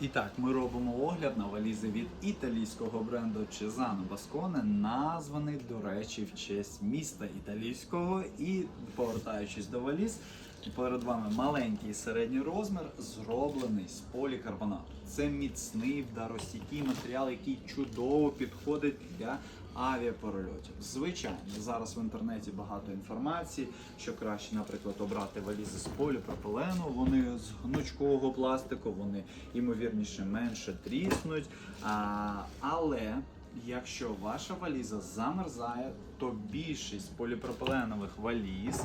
І так, ми робимо огляд на валізи від італійського бренду Cesano Басконе, названий, до речі, в честь міста італійського. І повертаючись до валіз, перед вами маленький середній розмір, зроблений з полікарбонату. Це міцний вдаростійкий матеріал, який чудово підходить для авіаперельотів. Звичайно, зараз в інтернеті багато інформації, що краще, наприклад, обрати валізи з поліпропилену, вони з гнучкового пластику, вони ймовірніше менше тріснуть. А, але якщо ваша валіза замерзає, то більшість поліпропиленових валіз,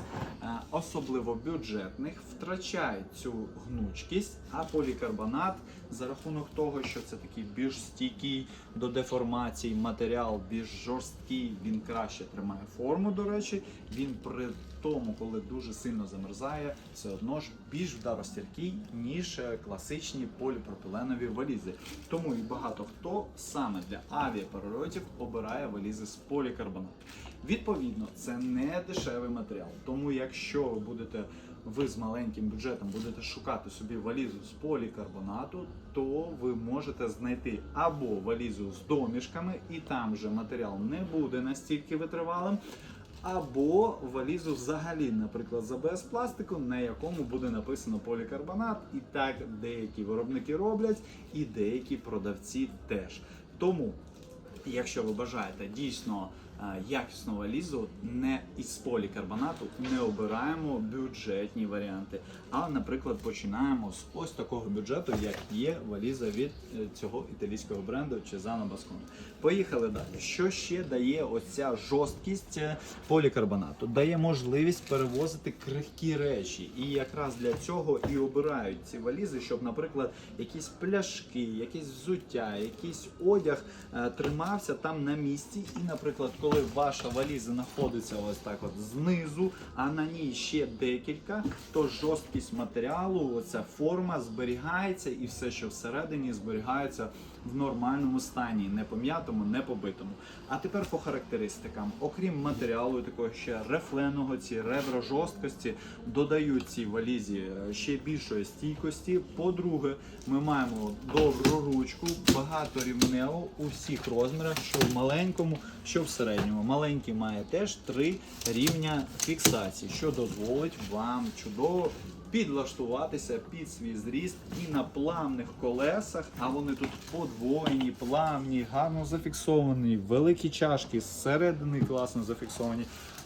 особливо бюджетних, втрачають цю гнучкість, а полікарбонат за рахунок того, що це такий більш стійкий до деформацій матеріал, більш жорсткий, він краще тримає форму, до речі, він при тому, коли дуже сильно замерзає, все одно ж більш вдаростійкий, ніж е, класичні поліпропиленові валізи. Тому і багато хто саме для авіаперельотів обирає валізи з полікарбонату. Відповідно, це не дешевий матеріал. Тому, якщо ви будете ви з маленьким бюджетом будете шукати собі валізу з полікарбонату, то ви можете знайти або валізу з домішками, і там вже матеріал не буде настільки витривалим. Або валізу взагалі, наприклад, з АБС пластику, на якому буде написано полікарбонат, і так деякі виробники роблять, і деякі продавці теж. Тому, якщо ви бажаєте дійсно е, якісну валізу, не із полікарбонату, не обираємо бюджетні варіанти. А, наприклад, починаємо з ось такого бюджету, як є валіза від е, цього італійського бренду Cesano Bascone. Поїхали далі. Що ще дає оця жорсткість е, полікарбонату? Дає можливість перевозити крихкі речі. І якраз для цього і обирають ці валізи, щоб, наприклад, якісь пляшки, якісь взуття, якийсь одяг тримався там на місці. І, наприклад, коли ваша валіза знаходиться ось так от знизу, а на ній ще декілька, то жорсткість матеріалу, оця форма зберігається і все, що всередині, зберігається в нормальному стані, не пом'ятому, не побитому. А тепер по характеристикам. Окрім матеріалу, такого ще рефленого, ці ребра жорсткості додають цій валізі е, ще більшої стійкості. По-друге, ми маємо добру ручку, багаторівневу у всіх розмірах, що в маленькому, що в середньому. Маленький має теж три рівня фіксації, що дозволить вам чудово підлаштуватися під свій зріст і на плавних колесах, а вони тут подвоєні, плавні, гарно зафіксовані, великі чашки зсередини класно зафіксовані.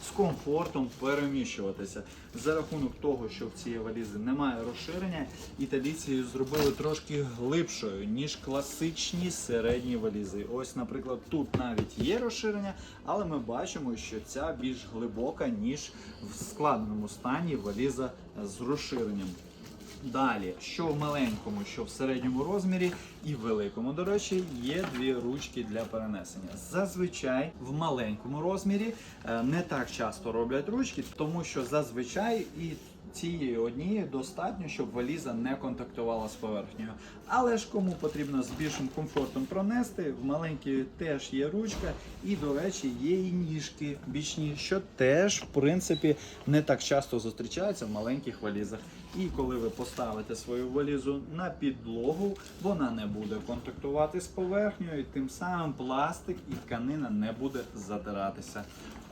З комфортом переміщуватися за рахунок того, що в цієї валізи немає розширення, італійці її зробили трошки глибшою ніж класичні середні валізи. Ось, наприклад, тут навіть є розширення, але ми бачимо, що ця більш глибока ніж в складеному стані валіза з розширенням. Далі, що в маленькому, що в середньому розмірі і в великому, до речі, є дві ручки для перенесення. Зазвичай в маленькому розмірі е, не так часто роблять ручки, тому що зазвичай і цієї однієї достатньо, щоб валіза не контактувала з поверхнею. Але ж кому потрібно з більшим комфортом пронести, в маленькій теж є ручка, і, до речі, є і ніжки бічні, що теж, в принципі, не так часто зустрічаються в маленьких валізах. І коли ви поставите свою валізу на підлогу, вона не буде контактувати з поверхнею, і тим самим пластик і тканина не буде затиратися.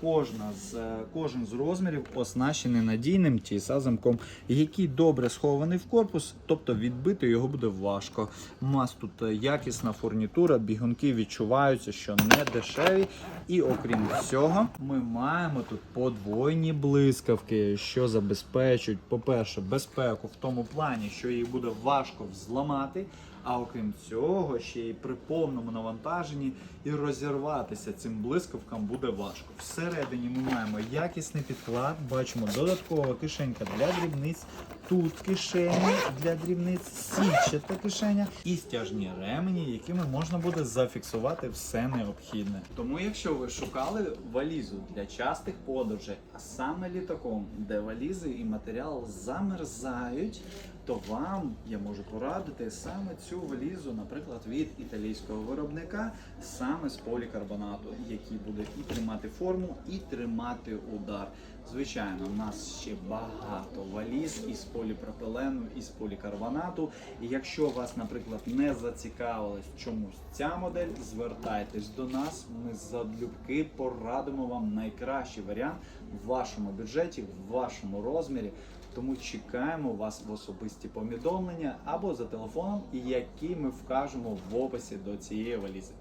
Кожна з, кожен з розмірів оснащений надійним tsa замком, який добре схований в корпус, тобто відбити його буде важко. У нас тут якісна фурнітура, бігунки відчуваються, що не дешеві. І окрім всього, ми маємо тут подвойні блискавки, що забезпечують, по-перше, безпеку в тому плані, що їх буде важко взламати. А окрім цього, ще й при повному навантаженні і розірватися цим блискавкам буде важко. Всередині ми маємо якісний підклад, бачимо додаткова кишенька для дрібниць. Тут кишені для дрібниць, сітчата кишеня і стяжні ремені, якими можна буде зафіксувати все необхідне. Тому, якщо ви шукали валізу для частих подорожей, а саме літаком, де валізи і матеріал замерзають, то вам я можу порадити саме цю валізу, наприклад, від італійського виробника, саме з полікарбонату, який буде і тримати форму, і тримати удар. Звичайно, у нас ще багато валіз із поліпропилену, із полікарбонату. І якщо вас, наприклад, не зацікавилась чомусь ця модель, звертайтесь до нас. Ми залюбки порадимо вам найкращий варіант в вашому бюджеті, в вашому розмірі. Тому чекаємо вас в особисті повідомлення або за телефоном, які ми вкажемо в описі до цієї валізи.